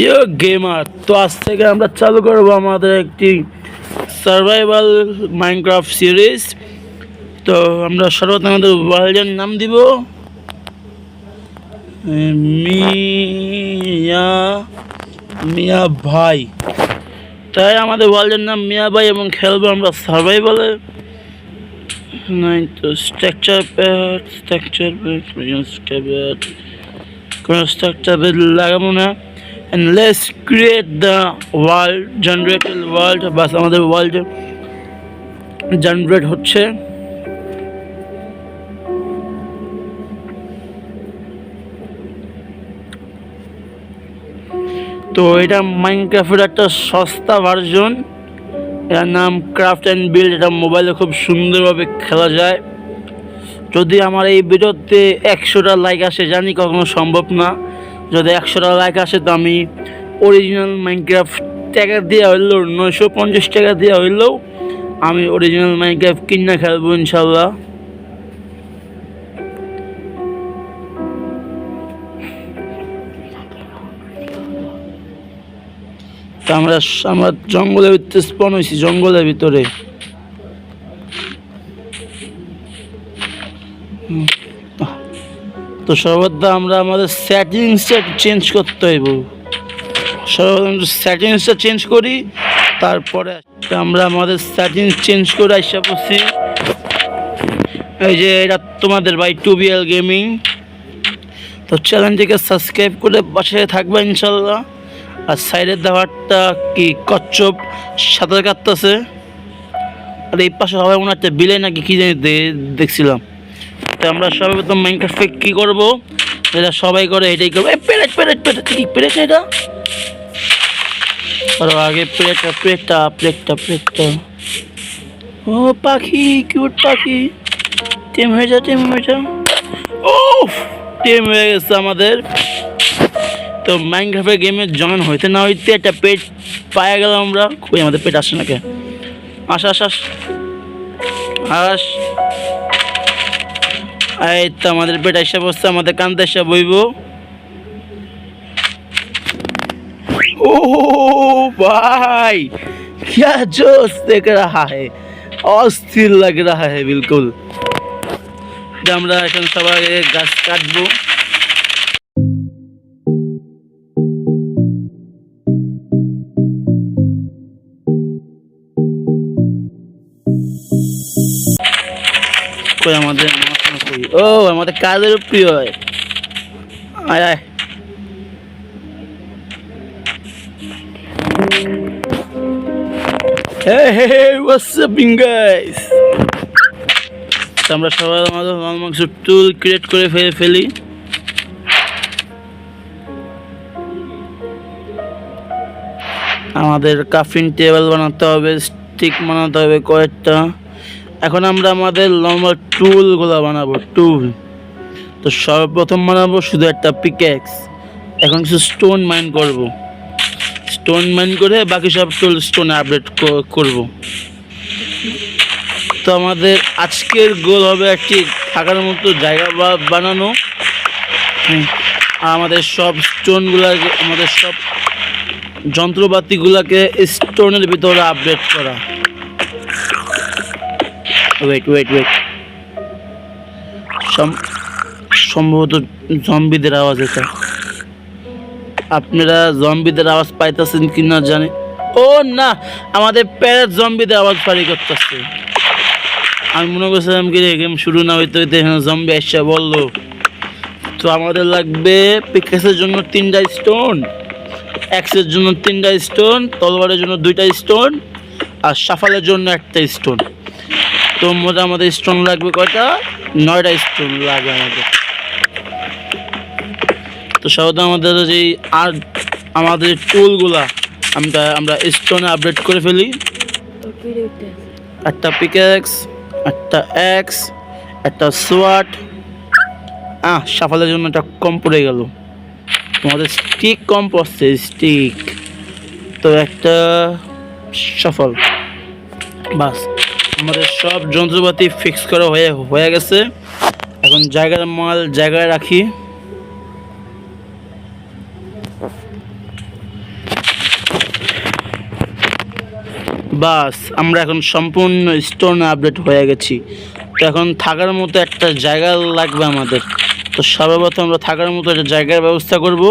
ইয়ে গেমার, তো আজ থেকে আমরা চালু করব আমাদের একটি সার্ভাইভাল মাইনক্রাফট সিরিজ তো আমরা সর্বপ্রথম আমাদের ওয়ার্ল্ডের নাম দিব। মিয়া মিয়া ভাই। তাই আমাদের ওয়ার্ল্ডের নাম মিয়া ভাই এবং খেলব আমরা সার্ভাইভালে নাই তো স্ট্রাকচার প্যাড স্ট্রাকচার লাগাবো না। And let's create the world generated world. বাস, আমাদের ওয়ার্ল্ড জেনারেট হচ্ছে। তো এটা মাইনক্রাফটের একটা সস্তা ভার্জন এটার নাম ক্রাফট অ্যান্ড বিল্ড এটা মোবাইলে খুব সুন্দরভাবে খেলা যায়। যদি আমার এই ভিডিওতে একশোটা লাইক আসে, জানি কখনো সম্ভব না। যদি একশো টাকা লাইক আসে তো আমি অরিজিনাল মাইনক্রাফট টাকা দেওয়া হইলেও নয়শো পঞ্চাশ টাকা দেওয়া হইলেও আমি অরিজিনাল মাইনক্রাফট কিনে খেলব ইনশাল্লাহ আমরা আমরা জঙ্গলের ভিতরে স্পন হয়েছি জঙ্গলের ভিতরে হুম। তো সর্বদা আমরা আমাদের সেটিংসটা চেঞ্জ করতে হইব। সর্বপ্রথম সেটিংসটা চেঞ্জ করি, তারপরে আমরা আমাদের সেটিংস চেঞ্জ করে আসা পড়ছি। এই যে এটা তোমাদের ভাই টু বিএল গেমিং তো চ্যানেলটিকে সাবস্ক্রাইব করে পাশে থাকবে ইনশাল্লাহ আর সাইডের দেওয়ারটা কি কচ্ছপ, সাঁতার কাটতেছে। আর এই পাশে সবাই মনে হচ্ছে বিলে নাকি, কি জানি দেখছিলাম। তো আমরা সর্বপ্রথম মাইনক্রাফটে কি করব? এটা সবাই করে, এটাই করব। এই পেরেট পেরেট পেরেট কি পেরেট এটা? আর আগে প্লেটটা প্লেটটা প্লেটটা প্লেটটা ও, পাখি, কিউট পাখি। টেম হয়ে যা, টেম হয়ে যা। ও টেম হয়ে গেছে আমাদের। তো মাইনক্রাফটের গেমে জয়েন হইতে না হইতে একটা পেট পায়ে গেলাম আমরা। কই আমাদের পেট আসে না কে আস আস আস। আস। এই তো আমাদের পেট এসে বসছে আমাদের কান্তে এসে বইব ओ भाई क्या जोश देख रहा है অস্থির লাগ रहा है बिल्कुल যে আমরা এখন সবাই গাছ কাটবো আমাদের কাজের প্রিয় হয়। আয় আমরা সবাই আমাদের মাংস টুল ক্রিয়েট করে ফেলে ফেলি। আমাদের কাফিন টেবিল বানাতে হবে স্টিক বানাতে হবে কয়েকটা। এখন আমরা আমাদের লম্বা টুলগুলো বানাবো টুল তো সর্বপ্রথম বানাবো শুধু একটা পিকেক্স এখন কিছু স্টোন মাইন করব। স্টোন মাইন করে বাকি সব টুল স্টোনে আপডেট করব। তো আমাদের আজকের গোল হবে একটি থাকার মতো জায়গা বানানো। আর আমাদের সব স্টোনগুলাকে আমাদের সব যন্ত্রপাতিগুলোকে স্টোনের ভিতরে আপডেট করা। ওয়েট ওয়েট ওয়েট সম্ভবত জম্বিদের আওয়াজ এটা। আপনারা জম্বিদের আওয়াজ পাইতেছেন কি না জানে। ও না, আমাদের প্যারেট জম্বিদের আওয়াজ পারি করতেছে। আমি মনে করছিলাম কি গেম শুরু না হইতে হইতে জম্বি এসে বলল। তো আমাদের লাগবে পিকেসের জন্য তিনটা স্টোন এক্সের জন্য তিনটা স্টোন তলবারের জন্য দুইটা স্টোন আর সাফালের জন্য একটা স্টোন তো মোটা আমাদের স্টোন লাগবে কয়টা? নয়টা স্টোন লাগে আমাদের। তো সাধারণত আমাদের যে আর আমাদের টুলগুলা আমরা আমরা স্টোনে আপডেট করে ফেলি। একটা পিকেক্স একটা এক্স একটা সোয়াট আহ সাফালের জন্য একটা কম পড়ে গেল। তোমাদের স্টিক কম পড়ছে স্টিক তো একটা সফল। বাস, আমাদের সব যন্ত্রপাতি ফিক্স করা হয়ে হয়ে গেছে। এখন জায়গার মাল জায়গায় রাখি। বাস, আমরা এখন সম্পূর্ণ স্টোন আপডেট হয়ে গেছি। তো এখন থাকার মতো একটা জায়গা লাগবে আমাদের। তো সর্বপ্রথম আমরা থাকার মতো একটা জায়গার ব্যবস্থা করব।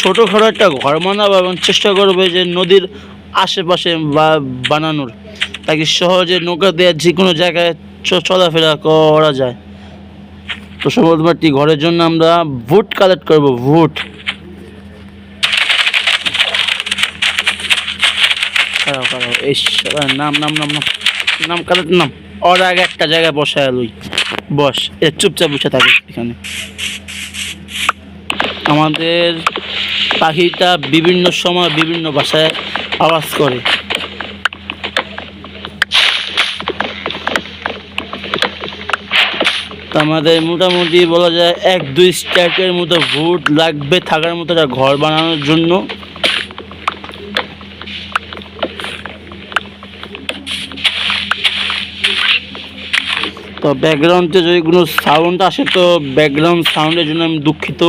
ছোটোখাটো একটা ঘর বানাবো এবং চেষ্টা করব যে নদীর আশেপাশে বা বানানোর। তাকে সহজে নৌকা দিয়ে যে কোনো জায়গায় চলাফেরা করা যায়। তো সর্বপ্রথম একটি ঘরের জন্য আমরা ভুট কালেক্ট করব ভুট খারাপ খারাপ এই নাম নাম নাম নাম। নাম নাম? ওর একটা জায়গায় বসায় বস চুপচাপ বসে থাকে আমাদের পাখিটা বিভিন্ন সময় বিভিন্ন ভাষায় আওয়াজ করে। আমাদের মোটামুটি বলা যায় এক দুই স্ট্যাকের মতো ভোট লাগবে থাকার মতো একটা ঘর বানানোর জন্য। তো ব্যাকগ্রাউন্ডে যদি কোনো সাউন্ড আসে তো ব্যাকগ্রাউন্ড সাউন্ডের জন্য আমি দুঃখিত।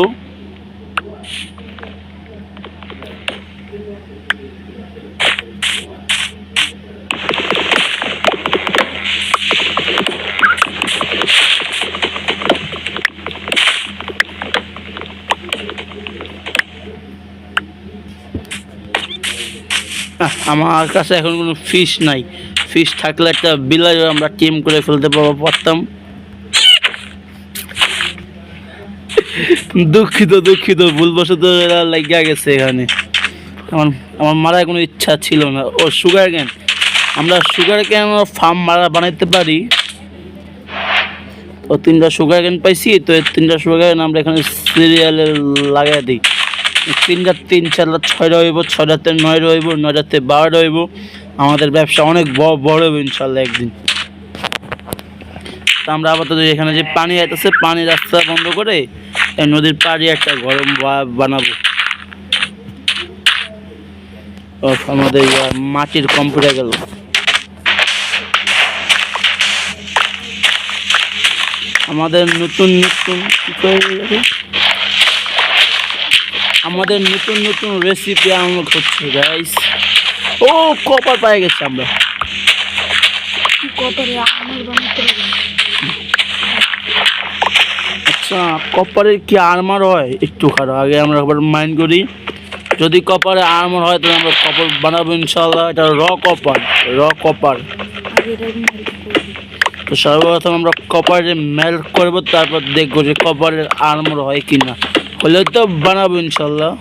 আমার কাছে এখন কোনো ফিস নাই। ফিশ থাকলে একটা বিলাই আমরা টিম করে ফেলতে পারবো- পারতাম। দুঃখিত দুঃখিত, ভুলবশত এরা লাগিয়া গেছে এখানে। আমার আমার মারার কোনো ইচ্ছা ছিল না। ও সুগার ক্যান আমরা সুগার ক্যান ফার্ম মারা বানাইতে পারি। ও তিনটা সুগার ক্যান পাইছি, তো তিনটা সুগার ক্যান আমরা এখানে সিরিয়ালে লাগাই দিই। তিনটা তিন চার ছয়টা হইব, ছয়টাতে নয় রইব, নয়টাতে বারো রইব। আমাদের ব্যবসা অনেক বড় হবে ইনশাল্লাহ একদিন। আমরা আপাতত এখানে যে পানি আইতেছে, পানি রাস্তা বন্ধ করে নদীর পাড়ে একটা গরম বানাবো। আমাদের মাটির কম্পিউটার গেল। আমাদের নতুন নতুন আমাদের নতুন নতুন রেসিপি আনলক হচ্ছে গাইস ও কপার পাই গেছে আমরা। আচ্ছা কপারের কি আর্মার হয়? একটু খারাপ আগে আমরা একবার মাইন্ড করি। যদি কপারে আর্মার হয় তাহলে আমরা কপার বানাবো ইনশাল্লাহ এটা র কপার র কপার তো সর্বপ্রথম আমরা কপারে মেল্ট করব তারপর দেখব যে কপারের আর্মার হয় কিনা। হলে তো বানাবো ইনশাল্লাহ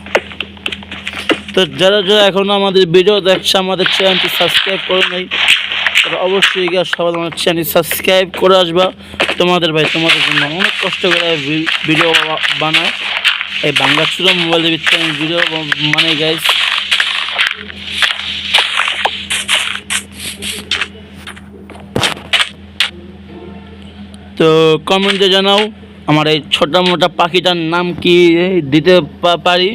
তো যারা যারা এখনও আমাদের ভিডিও দেখছে, আমাদের চ্যানেলটি সাবস্ক্রাইব করে নেই, তারা অবশ্যই গিয়ে সবাই আমার চ্যানেল সাবস্ক্রাইব করে আসবা। তোমাদের ভাই, তোমাদের জন্য অনেক কষ্ট করে ভিডিও বানায়। এই বাংলা ছিল মোবাইলের ভিতরে আমি ভিডিও মানে গাইস তো কমেন্টে জানাও, আমার এই ছোটা মোটা পাখিটার নাম কি দিতে পারি?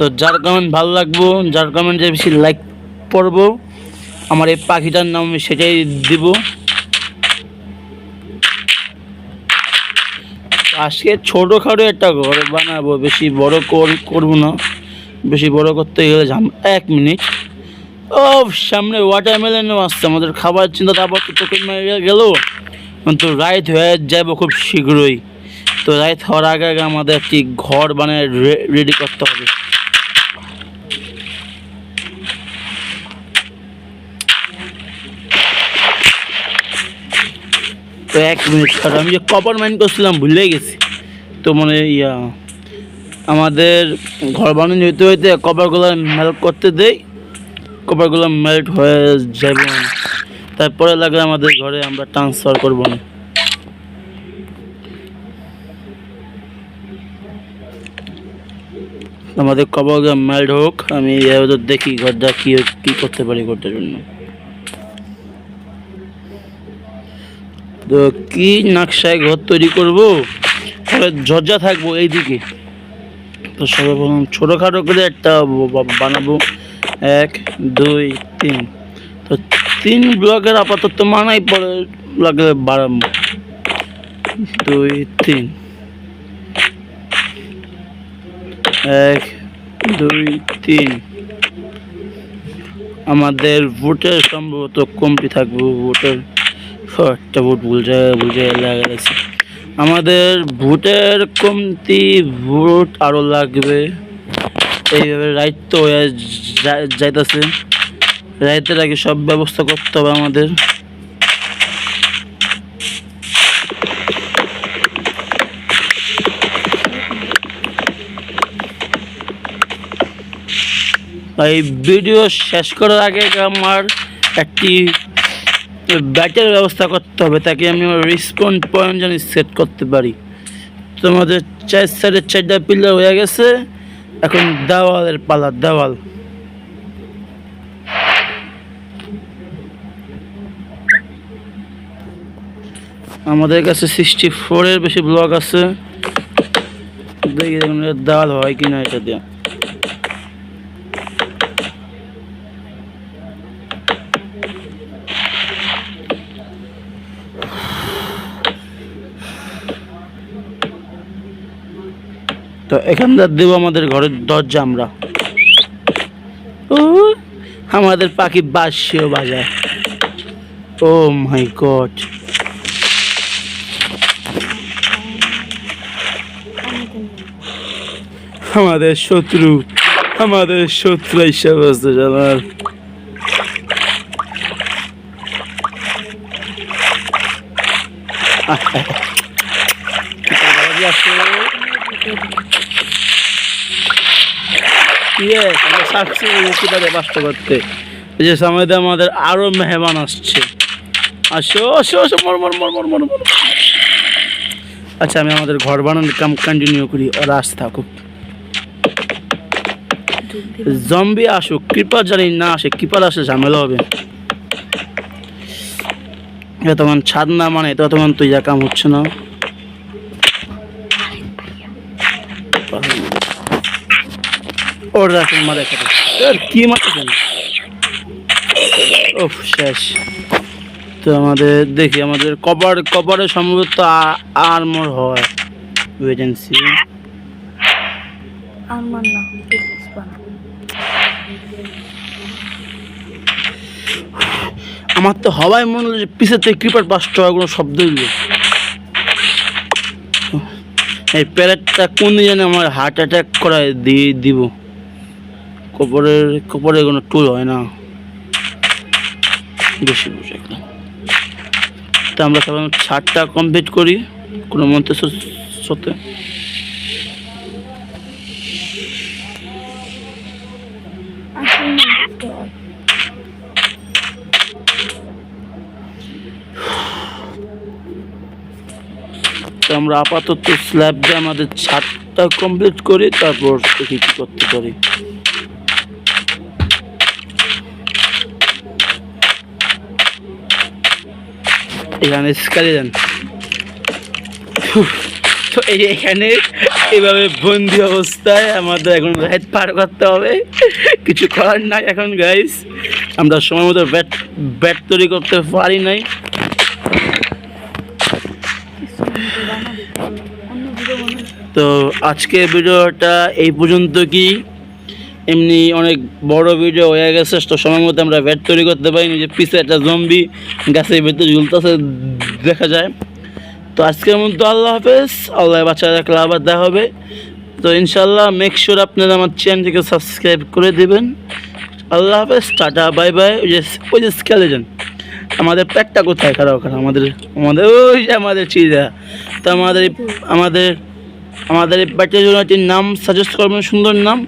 তো যার কমেন্ট ভালো লাগবো, যার কমেন্টে বেশি লাইক পড়ব আমার এই পাখিটার নাম আমি সেটাই দিব। আজকে ছোটোখাটো একটা ঘর বানাবো, বেশি বড় কর- করব না। বেশি বড় করতে গেলে ঝাম এক মিনিট ও সামনে ওয়াটারমেলনও আসছে, আমাদের খাবার চিন্তা তারপর তো চোখে গেল। কিন্তু রাইত হয়ে যাব খুব শীঘ্রই। তো রাইত হওয়ার আগে আগে আমাদের একটি ঘর বানিয়ে রেডি করতে হবে। তো এক মিনিট ছাড়া আমি যে কপার মাইন করছিলাম, ভুলে গেছি। তো মানে ইয়া, আমাদের ঘর বানানো হইতে হইতে কপারগুলো মেল্ট করতে দেই, কপারগুলো মেল্ট হয়ে যাবে তারপরে লাগলে আমাদের ঘরে আমরা ট্রান্সফার করব না। আমাদের কপারগুলো মেল্ট হোক, আমি দেখি ঘরটা কী কী করতে পারি ঘরটার জন্য। তো কি নকশায় ঘর তৈরি করব? তবে ঝরঝা থাকব এইদিকে। তো সর্বপ্রথম ছোটোখাটো করে একটা বানাবো। এক, দুই, তিন। তো তিন ব্লকের আপাতত মানাই পরে ব্লকে বাড়াবো। দুই, তিন। এক, দুই, তিন। আমাদের ভোটের সম্ভবত কমতি থাকবে, ভোটের একটা ভোট ভুল জায়গায় লাগা গেছে আমাদের ভোটের কমতি ভোট আরও লাগবে। এইভাবে রাইট তো হয়ে যাইতাছে। রাইতের আগে সব ব্যবস্থা করতে হবে আমাদের। এই ভিডিও শেষ করার আগে আমার একটি ব্যাটের ব্যবস্থা করতে হবে, তাকে আমি আমার রেসপন্ড পয়েন্ট যেন সেট করতে পারি। তোমাদের চার সাইডের চারটা পিলার হয়ে গেছে, এখন দেওয়ালের পালা, দেওয়াল। আমাদের কাছে সিক্সটি ফোরের বেশি ব্লক আছে। দেখি দেখুন দেওয়াল হয় কিনা এটা দিয়ে। তো এখানকার দেবো আমাদের ঘরের দরজা আমরা। ও আমাদের পাখি বাসিও বাজায়। ও মাই গড আমাদের শত্রু আমাদের শত্রু হিসাব আছে জানার। আমাদের আরও মেহমান আসছে। আচ্ছা আমি আমাদের ঘর বানানোর কাম কন্টিনিউ করি, ওরা আসতে থাকুক। জম্বি আসুক কৃপার জানি না আসে কৃপার আসে ঝামেলা হবে। তখন ছাদ না মানে তখন তুই যা কাম হচ্ছে না। কি ও শেষ। তো আমাদের দেখি আমাদের কভার কভারে সম্ভবত আর্মর হয়। ওয়েট এন্ড আমার না আমার তো হওয়াই মনে হলো যে পিছের থেকে ক্রিপার বাস্ট হওয়ার কোনো শব্দ হইল। এই প্যালেটটা কোন জানি আমার হার্ট অ্যাটাক করায় দিয়ে দিব। কপরের কপরের কোনো টুল হয় না। বেশি বসে একদম তা আমরা সবাই ছাদটা কমপ্লিট করি, কোনো মন্ত্রের সাথে আমরা আপাতত স্ল্যাব দিয়ে আমাদের ছাদটা কমপ্লিট করি, তারপর দেখি কী করতে পারি। এখানে স্কালি দেন। তো এই এখানে এইভাবে বন্দি অবস্থায় আমাদের এখন রাইড পার করতে হবে। কিছু করার নাই এখন গাইস আমরা সময় মতো ব্যাট ব্যাট তৈরি করতে পারি নাই। তো আজকে ভিডিওটা এই পর্যন্ত কি? এমনি অনেক বড় ভিডিও হয়ে গেছে, তো সময় মতো আমরা ব্যাট তৈরি করতে পারিনি যে পিছে একটা জম্বি গাছের ভিতরে ঝুলতেছে, দেখা যায়। তো আজকের মতো আল্লাহ হাফেজ আল্লাহ বাচ্চা রাখলে আবার দেখা হবে। তো ইনশাল্লাহ মেক শিওর আপনারা আমার চ্যানেলটিকে সাবস্ক্রাইব করে দেবেন। আল্লাহ হাফেজ, টাটা বাই বাই ওই যে ওই যে স্কেলেজন আমাদের প্যাকটা কোথায়? খারাপ খারাপ। আমাদের আমাদের, ওই যে আমাদের চিজা তো আমাদের আমাদের আমাদের এই প্যাকের জন্য একটি নাম সাজেস্ট করবেন, সুন্দর নাম।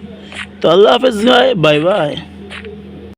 তো আল্লাহ হাফেজ ভাই বাই বাই